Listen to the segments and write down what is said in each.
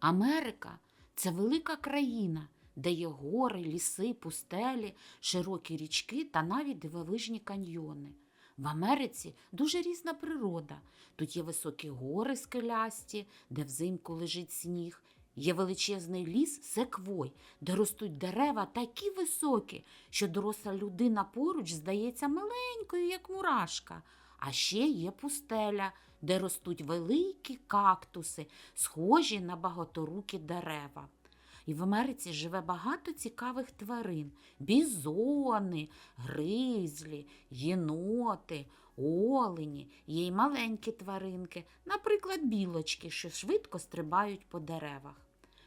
Америка це велика країна, де є гори, ліси, пустелі, широкі річки та навіть дивовижні каньйони. В Америці дуже різна природа. Тут є високі гори скелясті, де взимку лежить сніг. Є величезний ліс секвой, де ростуть дерева такі високі, що доросла людина поруч здається маленькою, як мурашка. А ще є пустеля, де ростуть великі кактуси, схожі на багаторукі дерева. І в Америці живе багато цікавих тварин: бізони, гризлі, єноти, олені, є й маленькі тваринки, наприклад, білочки, що швидко стрибають по деревах.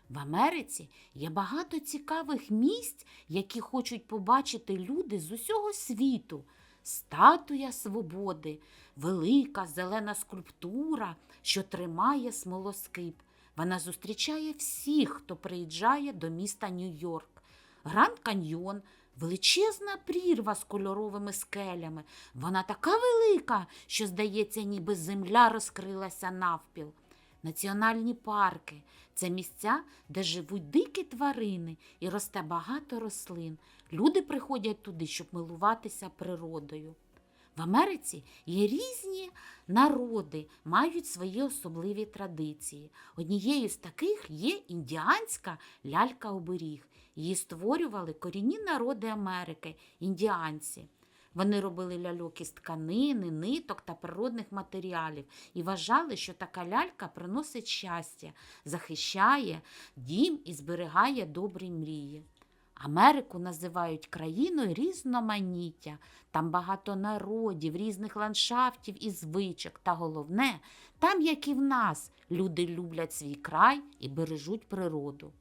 В Америці є багато цікавих місць, які хочуть побачити люди з усього світу. Статуя свободи, велика зелена скульптура, що тримає смолоскип. Вона зустрічає всіх, хто приїжджає до міста Нью-Йорк. Гранд Каньйон, величезна прірва з кольоровими скелями. Вона така велика, що, здається, ніби земля розкрилася навпіл. Національні парки це місця, де живуть дикі тварини і росте багато рослин. Люди приходять туди, щоб милуватися природою. В Америці є різні народи, мають свої особливі традиції. Однією з таких є індіанська лялька-оберіг. Її створювали корінні народи Америки, індіанці. Вони робили ляльок із тканини, ниток та природних матеріалів і вважали, що така лялька приносить щастя, захищає дім і зберігає добрі мрії. Америку називають країною різноманіття. Там багато народів, різних ландшафтів і звичок. Та головне, там, як і в нас, люди люблять свій край і бережуть природу.